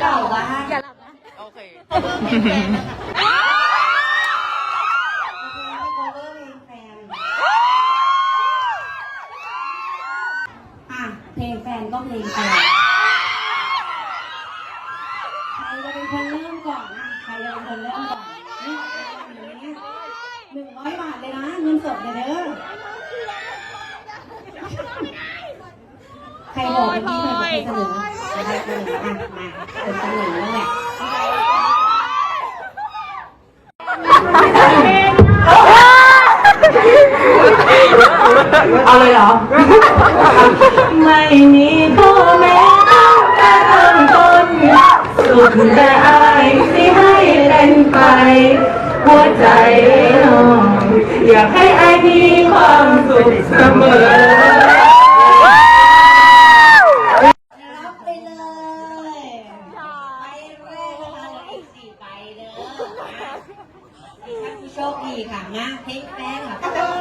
เก่าบ้างอย่าหลับนะโอเคโคเวอร์เพลงแฟนนะคะโคเวอร์เพลงแฟนอะเพลงแฟนก็เพลงแฟนใครจะเป็นคนเริ่มก่อนอะใครจะเป็นคนเริ่มก่อนนี่หนึ่งร้อยบาทเลยนะเงินสดเลยเด้อใค รบอกเป็นที่ใครเป็นคนเสนอใครเสนมาเป็นเสนอนั่นแหละเอาเลยเหรอ ไม่มีพ่อแม่ต้องการเริ่มต้นสุดแต่อายที่ให้เป็นไป หัวใจน้องอยากให้อายมีความสุขเสมอ รับไปเลยไปแรกนะคะเหลืออีกสี่ใบเด้อมีท่านผู้ โชคดีค่ะ มาเพลงแฟนค่ะ